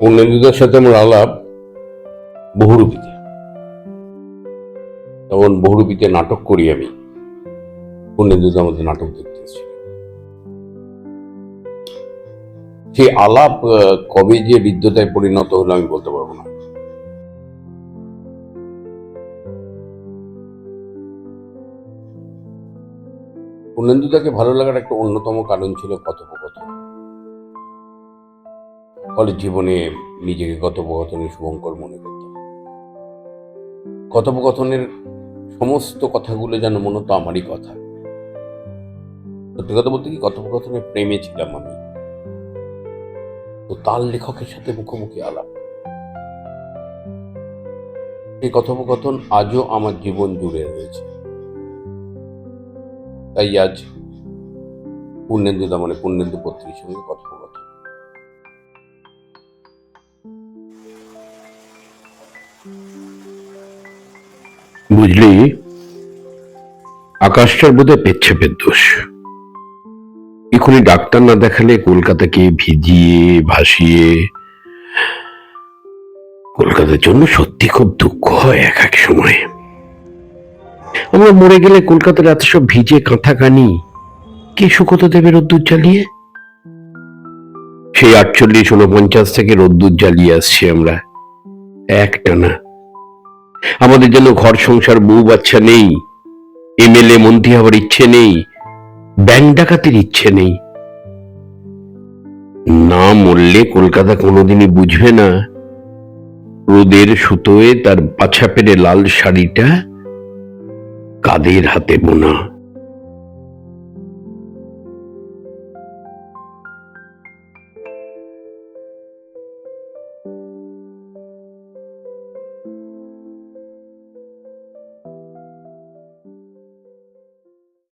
পূর্ণেন্দুদের সাথে আমার আলাপ, বহুরূপীতে। তখন বহুরূপীতে নাটক করি আমি। পূর্ণেন্দুদা আমাদের নাটক দেখতে সেই আলাপ কবে যে হৃদ্যতায় পরিণত হলো আমি বলতে পারব না। পূর্ণেন্দুদাকে ভালো লাগার একটা অন্যতম কারণ ছিল কথোপকথন। কলেজ জীবনে নিজেকে কথোপকথনে শুভঙ্কর মনে করতাম কথোপকথনের সমস্ত কথাগুলো যেন হতো আমারই কথা। সত্যি কথা বলতে কি কথোপকথনের প্রেমে ছিলাম আমি। তো তার লেখকের সাথে মুখোমুখি আলাপ। এই কথোপকথন আজও আমার জীবন জুড়ে রয়েছে। তাই আজ পূর্ণেন্দু মানে পূর্ণেন্দু পত্রীর সঙ্গে কথোপকথন বুঝলি আকাশটার বোধহয় পেচ্ছেপের দোষ। এখনই ডাক্তার না দেখালে কলকাতাকে ভিজিয়ে, ভাসিয়ে, কলকাতার জন্য সত্যি খুব দুঃখ হয় এক এক সময়। আমরা মরে গেলে কলকাতার এত সব ভিজে কাঁথা কানি কে শুকোতে দেবে রোদ্দুর জ্বালিয়ে? সেই আটচল্লিশ উনপঞ্চাশ থেকে রোদ্দুর জ্বালিয়ে আসছি আমরা। একটানা আমাদের যেন ঘর সংসার, বউ বাচ্চা নেই। এমএলএ মন্ত্রী হওয়ার ইচ্ছে নেই। ব্যাংক ডাকাতির ইচ্ছে নেই। না মরলে কলকাতা কোনোদিনই বুঝবে না। রোদের সুতোয় তার বাছা পেরে লাল শাড়িটা কাদের হাতে বোনা?